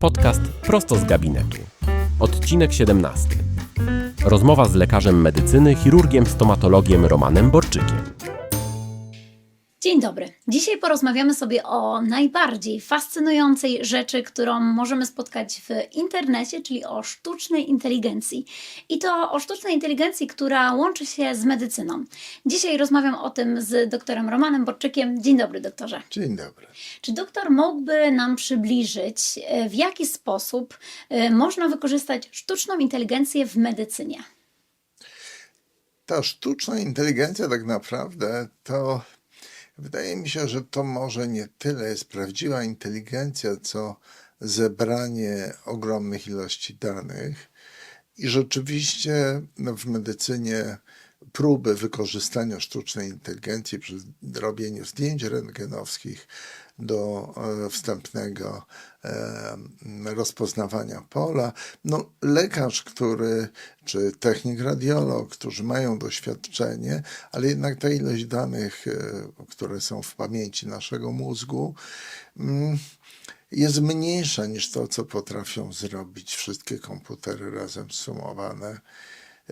Podcast prosto z gabinetu. Odcinek 17. Rozmowa z lekarzem medycyny, chirurgiem, stomatologiem Romanem Borczykiem. Dzień dobry. Dzisiaj porozmawiamy sobie o najbardziej fascynującej rzeczy, którą możemy spotkać w internecie, czyli o sztucznej inteligencji. I to o sztucznej inteligencji, która łączy się z medycyną. Dzisiaj rozmawiam o tym z doktorem Romanem Borczykiem. Dzień dobry, doktorze. Dzień dobry. Czy doktor mógłby nam przybliżyć, e, w jaki sposób e, można wykorzystać sztuczną inteligencję w medycynie? Ta sztuczna inteligencja tak naprawdę to wydaje mi się, że to może nie tyle jest prawdziwa inteligencja, co zebranie ogromnych ilości danych. I rzeczywiście no, w medycynie próby wykorzystania sztucznej inteligencji przy robieniu zdjęć rentgenowskich do e, wstępnego e, rozpoznawania pola. No, lekarz, który, czy technik radiolog, którzy mają doświadczenie, ale jednak ta ilość danych, e, które są w pamięci naszego mózgu, mm, jest mniejsza niż to, co potrafią zrobić wszystkie komputery razem sumowane.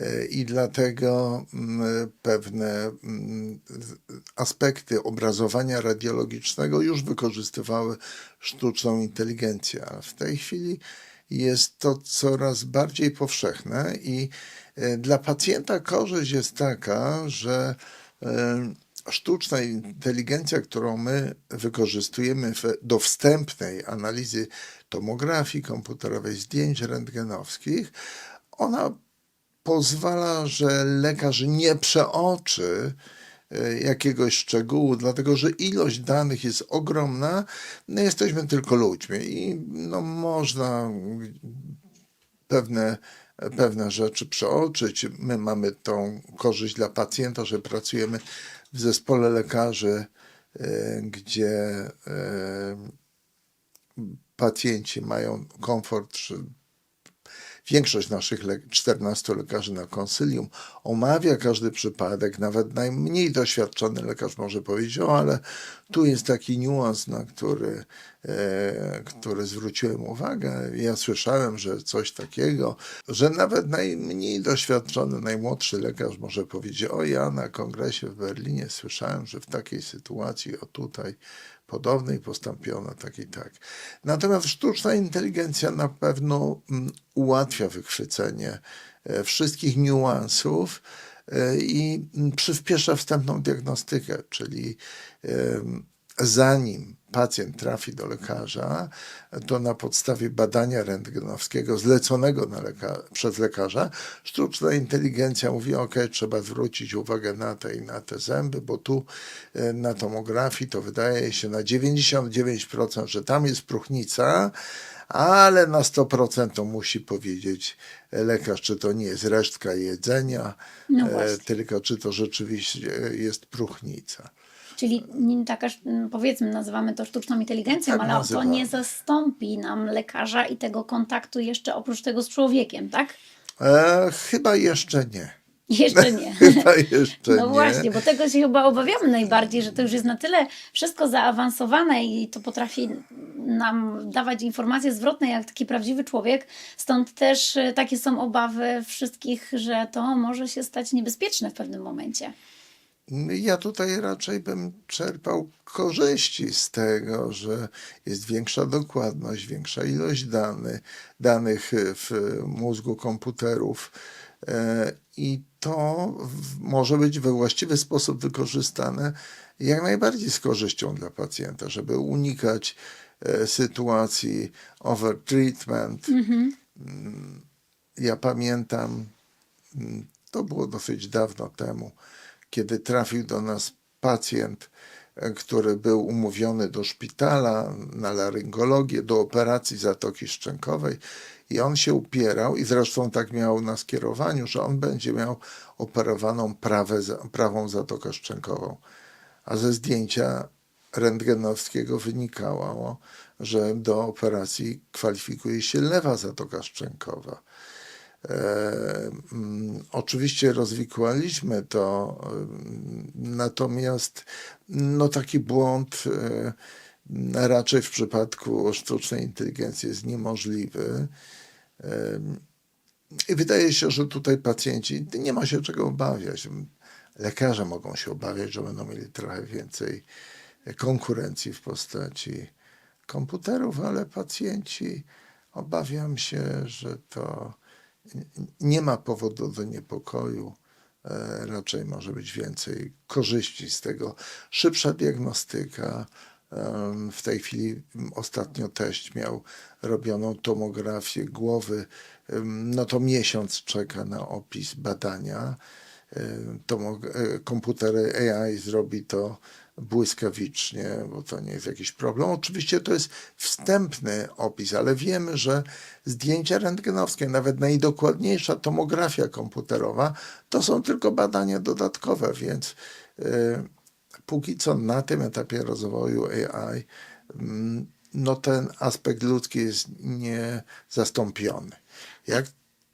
E, I dlatego mm, pewne mm, aspekty obrazowania radiologicznego już wykorzystywały sztuczną inteligencję, a w tej chwili jest to coraz bardziej powszechne i e, dla pacjenta korzyść jest taka, że e, sztuczna inteligencja, którą my wykorzystujemy do wstępnej analizy tomografii komputerowej, zdjęć rentgenowskich, ona pozwala, że lekarz nie przeoczy e, jakiegoś szczegółu, dlatego że ilość danych jest ogromna, no jesteśmy tylko ludźmi i no, można pewne, pewne rzeczy przeoczyć. My mamy tą korzyść dla pacjenta, że pracujemy w zespole lekarzy, e, gdzie e, pacjenci mają komfort, Większość naszych le 14 lekarzy na konsylium omawia każdy przypadek, nawet najmniej doświadczony lekarz może powiedzieć, o ale tu jest taki niuans, na który, e, który zwróciłem uwagę. Ja słyszałem, że coś takiego, że nawet najmniej doświadczony, najmłodszy lekarz może powiedzieć, o ja na kongresie w Berlinie słyszałem, że w takiej sytuacji, o tutaj, podobnej postąpiono tak i tak. Natomiast sztuczna inteligencja na pewno mm, ułatwia wychwycenie e, wszystkich niuansów e, i mm, przyspiesza wstępną diagnostykę, czyli zanim pacjent trafi do lekarza, to na podstawie badania rentgenowskiego zleconego leka przez lekarza, sztuczna inteligencja mówi, ok, trzeba zwrócić uwagę na te i na te zęby, bo tu e, na tomografii to wydaje się na 99%, że tam jest próchnica, ale na 100% to musi powiedzieć lekarz, czy to nie jest resztka jedzenia, No e, tylko czy to rzeczywiście jest próchnica. Czyli taka, mm, powiedzmy, nazywamy to sztuczną inteligencją, Tak ale to nazywamy. nie zastąpi nam lekarza i tego kontaktu jeszcze oprócz tego z człowiekiem, tak? E, chyba jeszcze nie. Jeszcze nie. Chyba jeszcze No nie. właśnie, bo tego się chyba obawiamy najbardziej, że to już jest na tyle wszystko zaawansowane i to potrafi nam dawać informacje zwrotne jak taki prawdziwy człowiek. Stąd też e, takie są obawy wszystkich, że to może się stać niebezpieczne w pewnym momencie. Ja tutaj raczej bym czerpał korzyści z tego, że jest większa dokładność, większa ilość dany, danych w mózgu komputerów e, i to może być we właściwy sposób wykorzystane jak najbardziej z korzyścią dla pacjenta, żeby unikać e, sytuacji overtreatment. Mm, Ja pamiętam, mm, to było dosyć dawno temu, kiedy trafił do nas pacjent, e, który był umówiony do szpitala na laryngologię, do operacji zatoki szczękowej i on się upierał i zresztą tak miał na skierowaniu, że on będzie miał operowaną prawą zatokę szczękową. A ze zdjęcia rentgenowskiego wynikało, że do operacji kwalifikuje się lewa zatoka szczękowa. E, mm, Oczywiście rozwikłaliśmy to, mm, natomiast no taki błąd e, raczej w przypadku sztucznej inteligencji jest niemożliwy. Em, I wydaje się, że tutaj pacjenci nie ma się czego obawiać. Lekarze mogą się obawiać, że będą mieli trochę więcej konkurencji w postaci komputerów, ale pacjenci obawiam się, że to nie ma powodu do niepokoju. E, Raczej może być więcej korzyści z tego. Szybsza diagnostyka. W tej chwili ostatnio teść miał robioną tomografię głowy. No to miesiąc czeka na opis badania. Tomo, e, komputer AI zrobi to błyskawicznie, bo to nie jest jakiś problem. Oczywiście to jest wstępny opis, ale wiemy, że zdjęcia rentgenowskie, nawet najdokładniejsza tomografia komputerowa, to są tylko badania dodatkowe, więc y, póki co na tym etapie rozwoju AI, mm, no ten aspekt ludzki jest niezastąpiony. Jak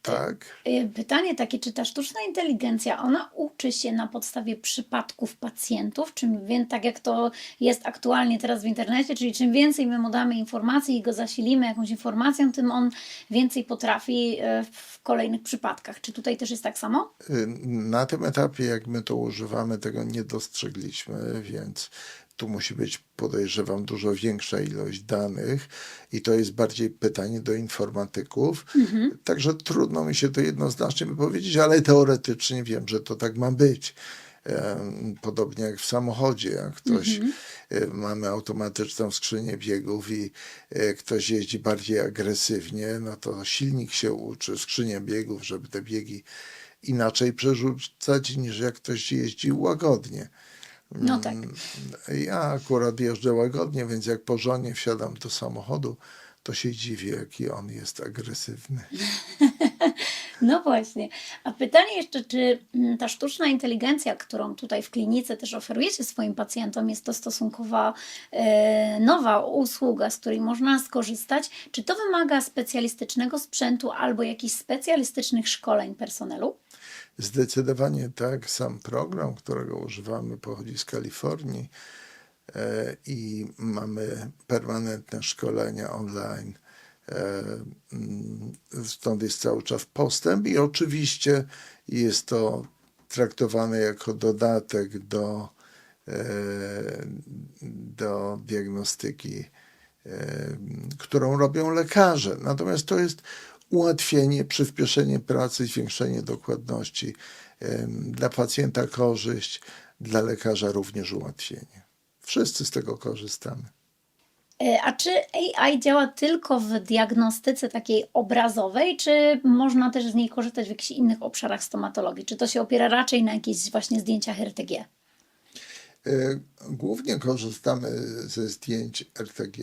tak? Y, Pytanie takie, czy ta sztuczna inteligencja, ona uczy się na podstawie przypadków pacjentów, czym więc tak jak to jest aktualnie teraz w internecie, czyli czym więcej my mu damy informacji i go zasilimy jakąś informacją, tym on więcej potrafi y, w kolejnych przypadkach. Czy tutaj też jest tak samo? Y, Na tym etapie, jak my to używamy, tego nie dostrzegliśmy, więc tu musi być, podejrzewam, dużo większa ilość danych i to jest bardziej pytanie do informatyków. Także trudno mi się to jednoznacznie wypowiedzieć, ale teoretycznie wiem, że to tak ma być. Podobnie jak w samochodzie, jak ktoś e, mamy automatyczną skrzynię biegów i e, ktoś jeździ bardziej agresywnie, no to silnik się uczy, skrzynia biegów, żeby te biegi inaczej przerzucać niż jak ktoś jeździ łagodnie. No tak. Ja akurat jeżdżę łagodnie, więc jak po żonie wsiadam do samochodu, to się dziwię, jaki on jest agresywny. No właśnie. A pytanie jeszcze, czy mm, ta sztuczna inteligencja, którą tutaj w klinice też oferujecie swoim pacjentom, jest to stosunkowo e, nowa usługa, z której można skorzystać. Czy to wymaga specjalistycznego sprzętu albo jakichś specjalistycznych szkoleń personelu? Zdecydowanie tak. Sam program, którego używamy, pochodzi z Kalifornii e, i mamy permanentne szkolenia online. E, mm, Stąd jest cały czas postęp i oczywiście jest to traktowane jako dodatek do, e, do diagnostyki, którą robią lekarze. Natomiast to jest ułatwienie, przyspieszenie pracy, zwiększenie dokładności. Dla pacjenta korzyść, dla lekarza również ułatwienie. Wszyscy z tego korzystamy. E, A czy AI działa tylko w diagnostyce takiej obrazowej, czy można też z niej korzystać w jakichś innych obszarach stomatologii? Czy to się opiera raczej na jakichś właśnie zdjęciach RTG? E, Głównie korzystamy ze zdjęć RTG,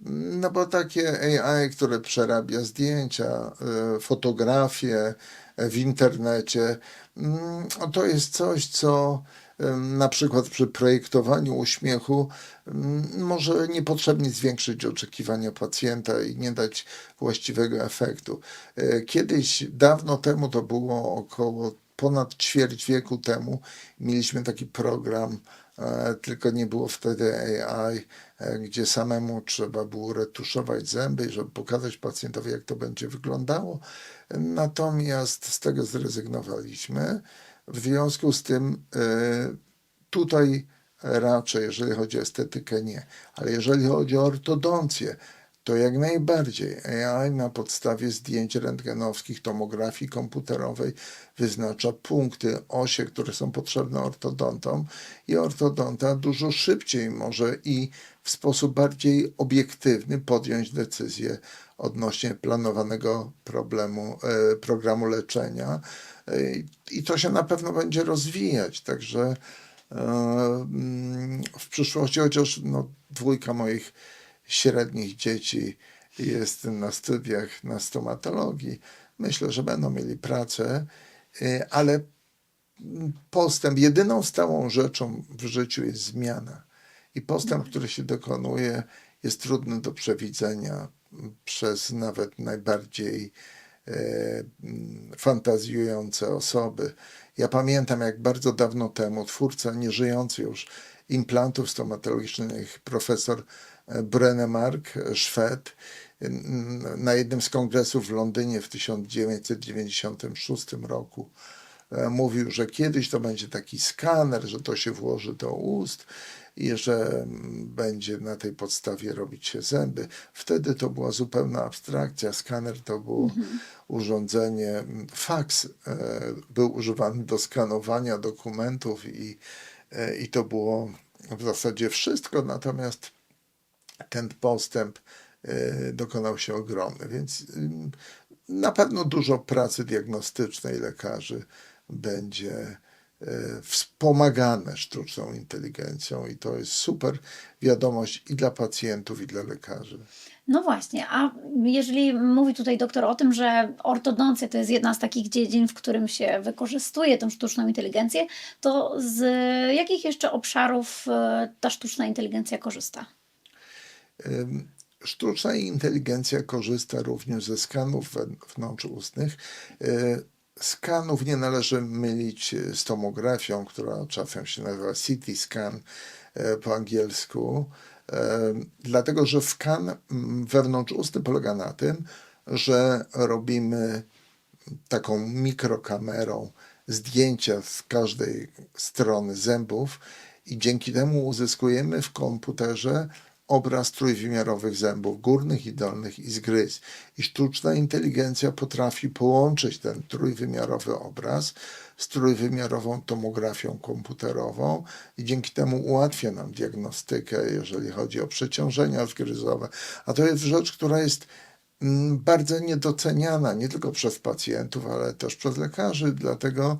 no bo takie AI, które przerabia zdjęcia, e, fotografie w internecie, mm, to jest coś, co em, na przykład przy projektowaniu uśmiechu mm, może niepotrzebnie zwiększyć oczekiwania pacjenta i nie dać właściwego efektu. Kiedyś, dawno temu, to było około ponad ćwierć wieku temu, mieliśmy taki program, tylko nie było wtedy AI, e, gdzie samemu trzeba było retuszować zęby, żeby pokazać pacjentowi, jak to będzie wyglądało. Natomiast z tego zrezygnowaliśmy. W związku z tym e, tutaj raczej, jeżeli chodzi o estetykę, nie. Ale jeżeli chodzi o ortodoncję, to jak najbardziej. AI na podstawie zdjęć rentgenowskich, tomografii komputerowej wyznacza punkty, osie, które są potrzebne ortodontom i ortodonta dużo szybciej może i w sposób bardziej obiektywny podjąć decyzję odnośnie planowanego problemu, e, programu leczenia. E, i to się na pewno będzie rozwijać, także e, mm, w przyszłości, chociaż no, dwójka moich średnich dzieci jest na studiach na stomatologii. Myślę, że będą mieli pracę, y, ale postęp, jedyną stałą rzeczą w życiu jest zmiana. I postęp, który się dokonuje, jest trudny do przewidzenia przez nawet najbardziej e, mm, fantazjujące osoby. Ja pamiętam, jak bardzo dawno temu twórca nieżyjący już implantów stomatologicznych profesor Brennemark, e, Szwed, na jednym z kongresów w Londynie w 1996 roku e, mówił, że kiedyś to będzie taki skaner, że to się włoży do ust i że mm, będzie na tej podstawie robić się zęby. Wtedy to była zupełna abstrakcja. Skaner to było urządzenie, mm, faks e, był używany do skanowania dokumentów i, e, i to było w zasadzie wszystko, natomiast ten postęp e, dokonał się ogromny, więc na pewno dużo pracy diagnostycznej lekarzy będzie e, wspomagane sztuczną inteligencją i to jest super wiadomość i dla pacjentów, i dla lekarzy. No właśnie, a jeżeli mówi tutaj doktor o tym, że ortodoncja to jest jedna z takich dziedzin, w którym się wykorzystuje tą sztuczną inteligencję, to z jakich jeszcze obszarów e, ta sztuczna inteligencja korzysta? Sztuczna inteligencja korzysta również ze skanów wewnątrzustnych. Y, Skanów nie należy mylić z tomografią, która czasem się nazywa CT scan y, po angielsku, y, dlatego że skan wewnątrzustny polega na tym, że robimy taką mikrokamerą zdjęcia z każdej strony zębów i dzięki temu uzyskujemy w komputerze obraz trójwymiarowych zębów górnych i dolnych i zgryz. I sztuczna inteligencja potrafi połączyć ten trójwymiarowy obraz z trójwymiarową tomografią komputerową i dzięki temu ułatwia nam diagnostykę, jeżeli chodzi o przeciążenia zgryzowe. A to jest rzecz, która jest mm, bardzo niedoceniana nie tylko przez pacjentów, ale też przez lekarzy, dlatego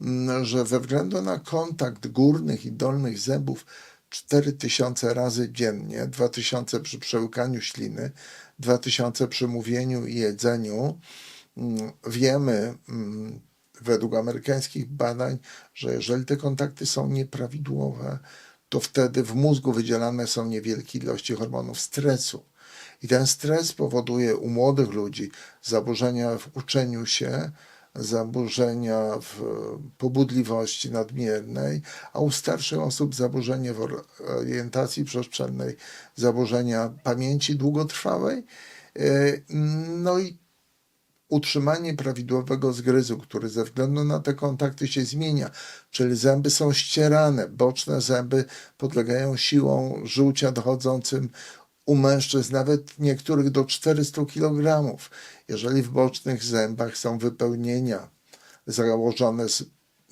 mm, że ze względu na kontakt górnych i dolnych zębów 4000 razy dziennie, 2000 przy przełykaniu śliny, 2000 przy mówieniu i jedzeniu, mm, wiemy mm, według amerykańskich badań, że jeżeli te kontakty są nieprawidłowe, to wtedy w mózgu wydzielane są niewielkie ilości hormonów stresu. I ten stres powoduje u młodych ludzi zaburzenia w uczeniu się, zaburzenia w pobudliwości nadmiernej, a u starszych osób zaburzenie w orientacji przestrzennej, zaburzenia pamięci długotrwałej. Yy, No i utrzymanie prawidłowego zgryzu, który ze względu na te kontakty się zmienia, czyli zęby są ścierane, boczne zęby podlegają siłą żółcia dochodzącym u mężczyzn nawet niektórych do 400 kg. Jeżeli w bocznych zębach są wypełnienia założone z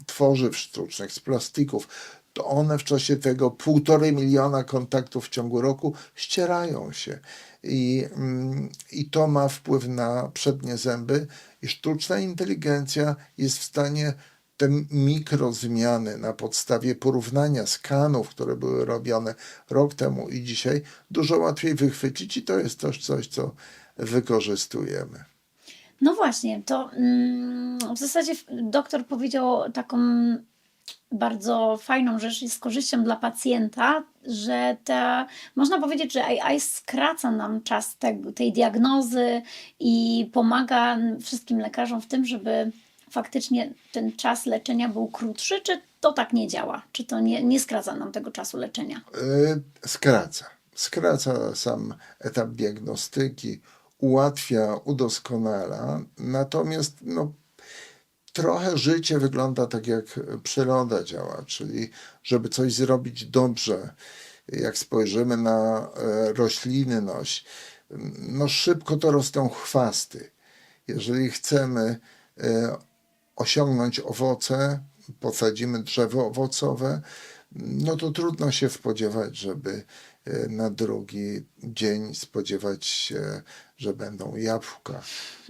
tworzyw sztucznych, z plastików, to one w czasie tego półtorej miliona kontaktów w ciągu roku ścierają się. I, mm, I to ma wpływ na przednie zęby, i sztuczna inteligencja jest w stanie te mikrozmiany na podstawie porównania skanów, które były robione rok temu i dzisiaj, dużo łatwiej wychwycić, i to jest też coś, co wykorzystujemy. No właśnie, to mm, w zasadzie doktor powiedział taką bardzo fajną rzecz i z korzyścią dla pacjenta, że ta, można powiedzieć, że AI skraca nam czas te, tej diagnozy i pomaga wszystkim lekarzom w tym, żeby faktycznie ten czas leczenia był krótszy, czy to tak nie działa? Czy to nie, nie skraca nam tego czasu leczenia? Y, skraca. Skraca sam etap diagnostyki, ułatwia, udoskonala, natomiast no, trochę życie wygląda tak, jak przyroda działa, czyli żeby coś zrobić dobrze, jak spojrzymy na e, roślinność, no szybko to rosną chwasty. Jeżeli chcemy e, osiągnąć owoce, posadzimy drzewo owocowe, no to trudno się spodziewać, żeby e, na drugi dzień spodziewać się, że będą jabłka.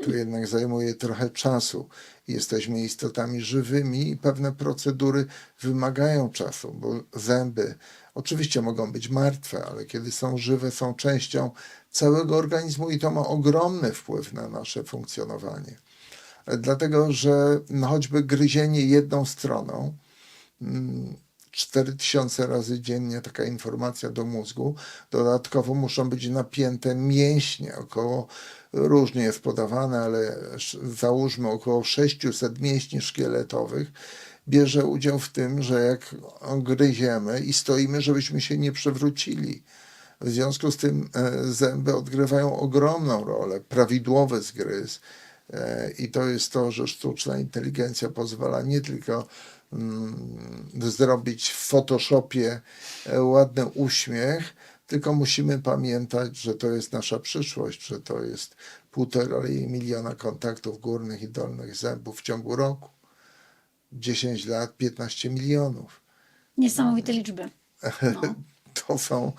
To jednak zajmuje trochę czasu. Jesteśmy istotami żywymi i pewne procedury wymagają czasu, bo zęby oczywiście mogą być martwe, ale kiedy są żywe, są częścią całego organizmu i to ma ogromny wpływ na nasze funkcjonowanie. Dlatego, że no choćby gryzienie jedną stroną, 4000 razy dziennie taka informacja do mózgu. Dodatkowo muszą być napięte mięśnie, około, różnie jest podawane, ale załóżmy około 600 mięśni szkieletowych. bierze udział w tym, że jak gryziemy i stoimy, żebyśmy się nie przewrócili. W związku z tym e, zęby odgrywają ogromną rolę, prawidłowy zgryz. E, I to jest to, że sztuczna inteligencja pozwala nie tylko mm, zrobić w Photoshopie e, ładny uśmiech, tylko musimy pamiętać, że to jest nasza przyszłość, że to jest półtorej miliona kontaktów górnych i dolnych zębów w ciągu roku. 10 lat, 15 milionów. Niesamowite liczby. No. To, są,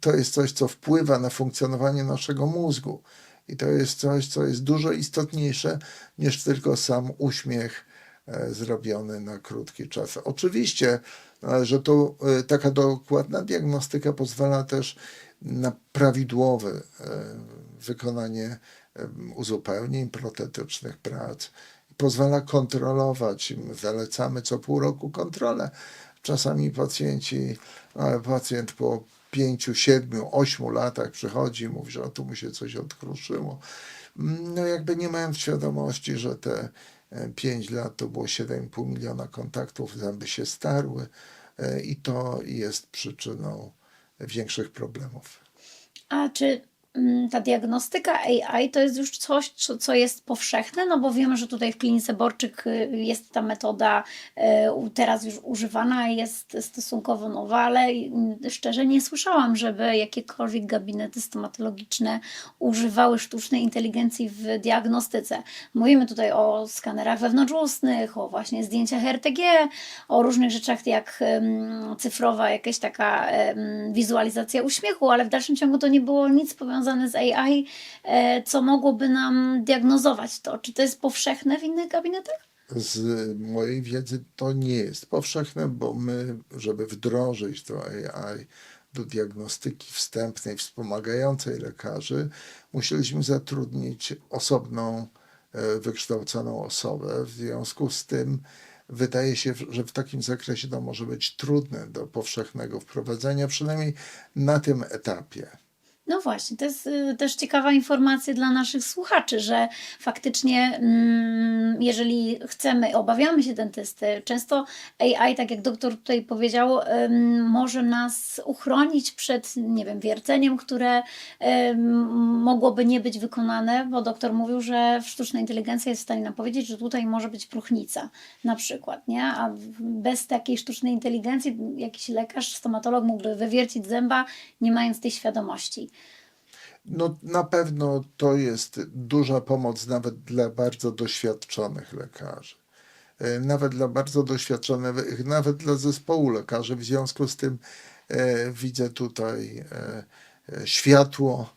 to jest coś, co wpływa na funkcjonowanie naszego mózgu. I to jest coś, co jest dużo istotniejsze niż tylko sam uśmiech e, zrobiony na krótki czas. Oczywiście, e, że to e, taka dokładna diagnostyka pozwala też na prawidłowe e, wykonanie uzupełnień protetycznych prac. Pozwala kontrolować. Zalecamy co pół roku kontrolę. Czasami pacjenci, pacjent po pięciu, siedmiu, ośmiu latach przychodzi i mówi, że o, tu mu się coś odkruszyło. No jakby nie mając świadomości, że te e, 5 lat to było 7,5 miliona kontaktów, zęby się starły e, i to jest przyczyną większych problemów. A czy mm, ta diagnostyka AI to jest już coś, co, co jest powszechne? No bo wiemy, że tutaj w klinice Borczyk y, jest ta metoda y, teraz już używana, jest stosunkowo nowa, ale mm, szczerze nie słyszałam, żeby jakiekolwiek gabinety stomatologiczne używały sztucznej inteligencji w diagnostyce. Mówimy tutaj o skanerach wewnątrzustnych, o właśnie zdjęciach RTG, o różnych rzeczach jak cyfrowa jakaś taka wizualizacja uśmiechu, ale w dalszym ciągu to nie było nic powiązane z AI, e, co mogłoby nam diagnozować to. Czy to jest powszechne w innych gabinetach? Z mojej wiedzy to nie jest powszechne, bo my, żeby wdrożyć to AI do diagnostyki wstępnej, wspomagającej lekarzy, musieliśmy zatrudnić osobną, e, wykształconą osobę. W związku z tym wydaje się, że w takim zakresie to może być trudne do powszechnego wprowadzenia, przynajmniej na tym etapie. No właśnie, to jest y, też ciekawa informacja dla naszych słuchaczy, że faktycznie, mm, jeżeli chcemy, obawiamy się dentysty, często AI, tak jak doktor tutaj powiedział, może nas uchronić przed, nie wiem, wierceniem, które mogłoby nie być wykonane, bo doktor mówił, że sztuczna inteligencja jest w stanie nam powiedzieć, że tutaj może być próchnica na przykład, nie? A bez takiej sztucznej inteligencji jakiś lekarz, stomatolog mógłby wywiercić zęba, nie mając tej świadomości. No, na pewno to jest duża pomoc nawet dla bardzo doświadczonych lekarzy. E, Nawet dla bardzo doświadczonych, nawet dla zespołu lekarzy. W związku z tym e, widzę tutaj e, e, światło,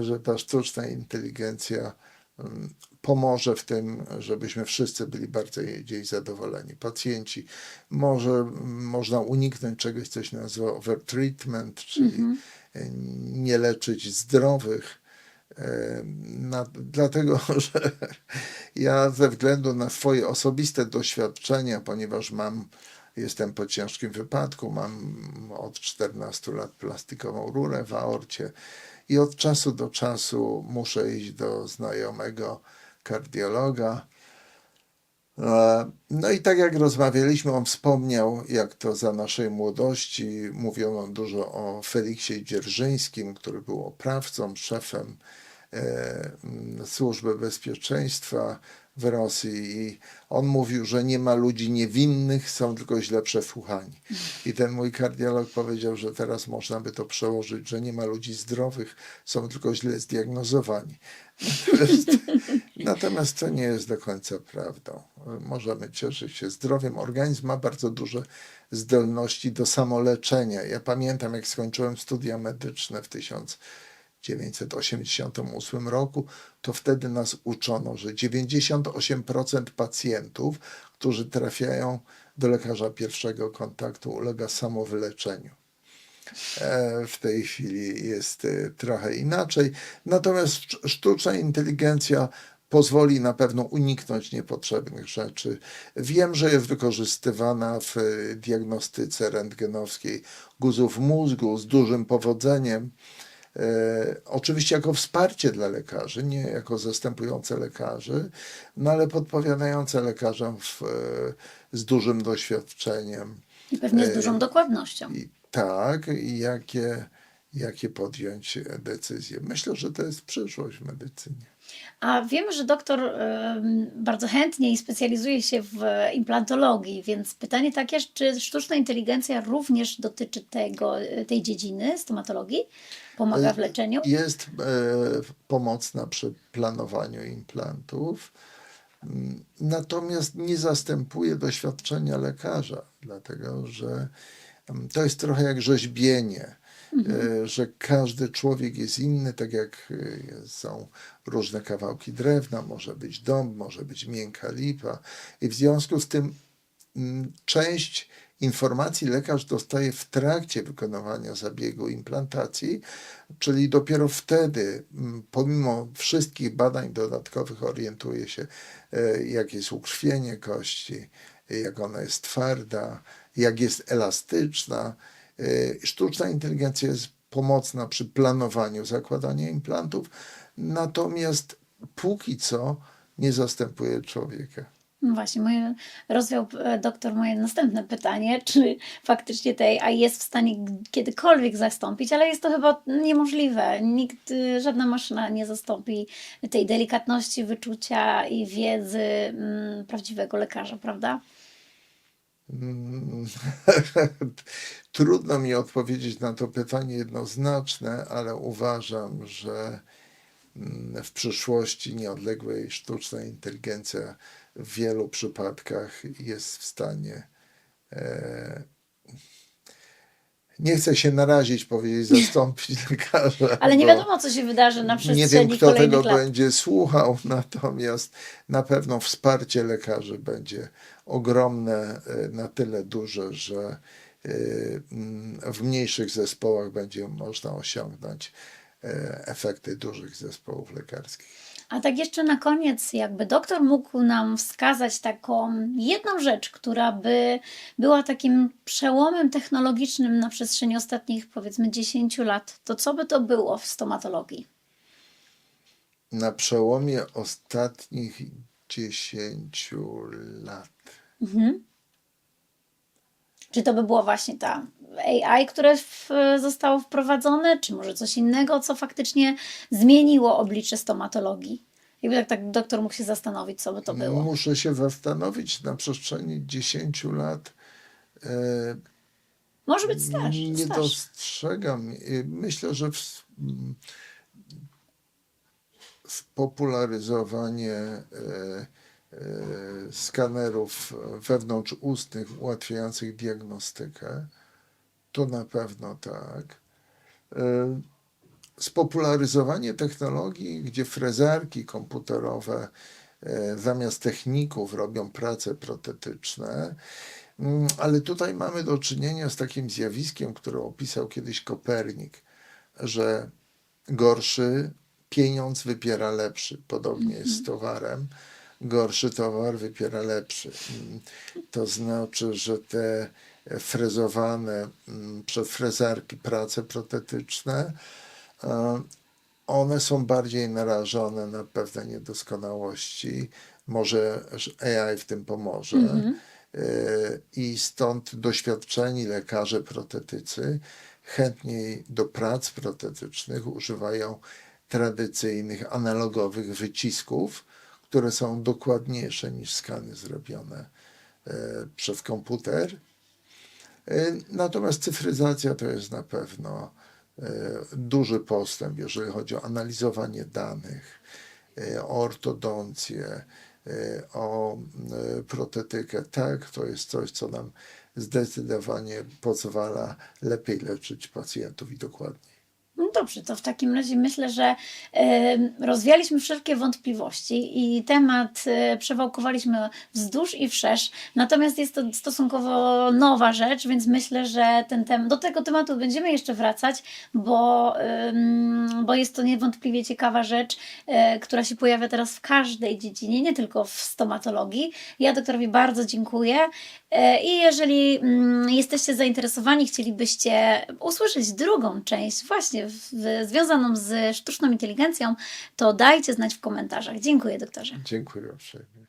że ta sztuczna inteligencja mm, pomoże w tym, żebyśmy wszyscy byli bardziej zadowoleni. Pacjenci, może można uniknąć czegoś, co się nazywa overtreatment, czyli e, nie leczyć zdrowych. E, Na, dlatego, że ja ze względu na swoje osobiste doświadczenia, ponieważ mam, jestem po ciężkim wypadku, mam od 14 lat plastikową rurę w aorcie i od czasu do czasu muszę iść do znajomego kardiologa. E, No i tak jak rozmawialiśmy, on wspomniał, jak to za naszej młodości mówiono dużo o Feliksie Dzierżyńskim, który był oprawcą, szefem e, Służby Bezpieczeństwa w Rosji i on mówił, że nie ma ludzi niewinnych, są tylko źle przesłuchani. I ten mój kardiolog powiedział, że teraz można by to przełożyć, że nie ma ludzi zdrowych, są tylko źle zdiagnozowani. Natomiast, natomiast to nie jest do końca prawdą. Możemy cieszyć się zdrowiem. Organizm ma bardzo duże zdolności do samoleczenia. Ja pamiętam, jak skończyłem studia medyczne w 1988 roku, to wtedy nas uczono, że 98% pacjentów, którzy trafiają do lekarza pierwszego kontaktu, ulega samowyleczeniu. E, W tej chwili jest e, trochę inaczej. Natomiast sztu- sztuczna inteligencja pozwoli na pewno uniknąć niepotrzebnych rzeczy. Wiem, że jest wykorzystywana w e, diagnostyce rentgenowskiej guzów mózgu z dużym powodzeniem. E, oczywiście jako wsparcie dla lekarzy, nie jako zastępujące lekarzy, no ale podpowiadające lekarzom w, e, z dużym doświadczeniem. I pewnie z E, dużą dokładnością. I tak, i jakie, jakie podjąć decyzje. Myślę, że to jest przyszłość w medycynie. A wiemy, że doktor bardzo chętnie i specjalizuje się w implantologii, więc pytanie takie, czy sztuczna inteligencja również dotyczy tego, tej dziedziny stomatologii? Pomaga w leczeniu? Jest e, pomocna przy planowaniu implantów, Mm, natomiast nie zastępuje doświadczenia lekarza, dlatego że to jest trochę jak rzeźbienie. E, Że każdy człowiek jest inny, tak jak e, są różne kawałki drewna, może być dąb, może być miękka lipa, i w związku z tym mm, część informacji lekarz dostaje w trakcie wykonywania zabiegu implantacji, czyli dopiero wtedy, mm, pomimo wszystkich badań dodatkowych, orientuje się, e, jak jest ukrwienie kości, jak ona jest twarda, jak jest elastyczna. E, Sztuczna inteligencja jest pomocna przy planowaniu zakładania implantów, natomiast póki co nie zastępuje człowieka. No właśnie, moje, rozwiał e, doktor moje następne pytanie, czy faktycznie tej AI jest w stanie kiedykolwiek zastąpić, ale jest to chyba niemożliwe. Nikt, y, żadna maszyna nie zastąpi tej delikatności, wyczucia i wiedzy mm, prawdziwego lekarza, prawda? Mm, Trudno mi odpowiedzieć na to pytanie jednoznaczne, ale uważam, że mm, w przyszłości nieodległej sztuczna inteligencja w wielu przypadkach jest w stanie. E, nie chcę się narazić, powiedzieć, zastąpić lekarza. Ale nie wiadomo, co się wydarzy na przestrzeni nie wiem, kto tego lat. będzie słuchał, natomiast na pewno wsparcie lekarzy będzie ogromne, e, na tyle duże, że e, w mniejszych zespołach będzie można osiągnąć e, efekty dużych zespołów lekarskich. A tak jeszcze na koniec, jakby doktor mógł nam wskazać taką jedną rzecz, która by była takim przełomem technologicznym na przestrzeni ostatnich powiedzmy 10 lat, to co by to było w stomatologii? Na przełomie ostatnich 10 lat. Czy to by było właśnie ta AI, które w, zostało wprowadzone, czy może coś innego, co faktycznie zmieniło oblicze stomatologii? Jakby tak, tak doktor mógł się zastanowić, co by to było. Muszę się zastanowić na przestrzeni 10 at. E, Może być starszy. Nie starszy. dostrzegam. Y, Myślę, że w, spopularyzowanie e, e, skanerów wewnątrzustnych ułatwiających diagnostykę, to na pewno tak. E, Spopularyzowanie technologii, gdzie frezarki komputerowe e, zamiast techników robią prace protetyczne, Mm, Ale tutaj mamy do czynienia z takim zjawiskiem, które opisał kiedyś Kopernik, że gorszy pieniądz wypiera lepszy. Podobnie jest z towarem. Gorszy towar wypiera lepszy. Mm, To znaczy, że te frezowane mm, przez frezarki prace protetyczne, e, one są bardziej narażone na pewne niedoskonałości. Może AI w tym pomoże. E, I stąd doświadczeni lekarze protetycy chętniej do prac protetycznych używają tradycyjnych, analogowych wycisków, które są dokładniejsze niż skany zrobione e, przez komputer. E, Natomiast cyfryzacja to jest na pewno e, duży postęp, jeżeli chodzi o analizowanie danych, o ortodoncję, o protetykę. Tak, to jest coś, co nam zdecydowanie pozwala lepiej leczyć pacjentów i dokładniej. No dobrze, to w takim razie myślę, że rozwialiśmy wszelkie wątpliwości i temat e, przewałkowaliśmy wzdłuż i wszerz. Natomiast jest to stosunkowo nowa rzecz, więc myślę, że ten tem- do tego tematu będziemy jeszcze wracać, bo, bo jest to niewątpliwie ciekawa rzecz, e, która się pojawia teraz w każdej dziedzinie, nie tylko w stomatologii. Ja doktorowi bardzo dziękuję. E, I jeżeli mm, jesteście zainteresowani, chcielibyście usłyszeć drugą część właśnie związaną z sztuczną inteligencją, to dajcie znać w komentarzach. Dziękuję, doktorze. Dziękuję uprzejmie.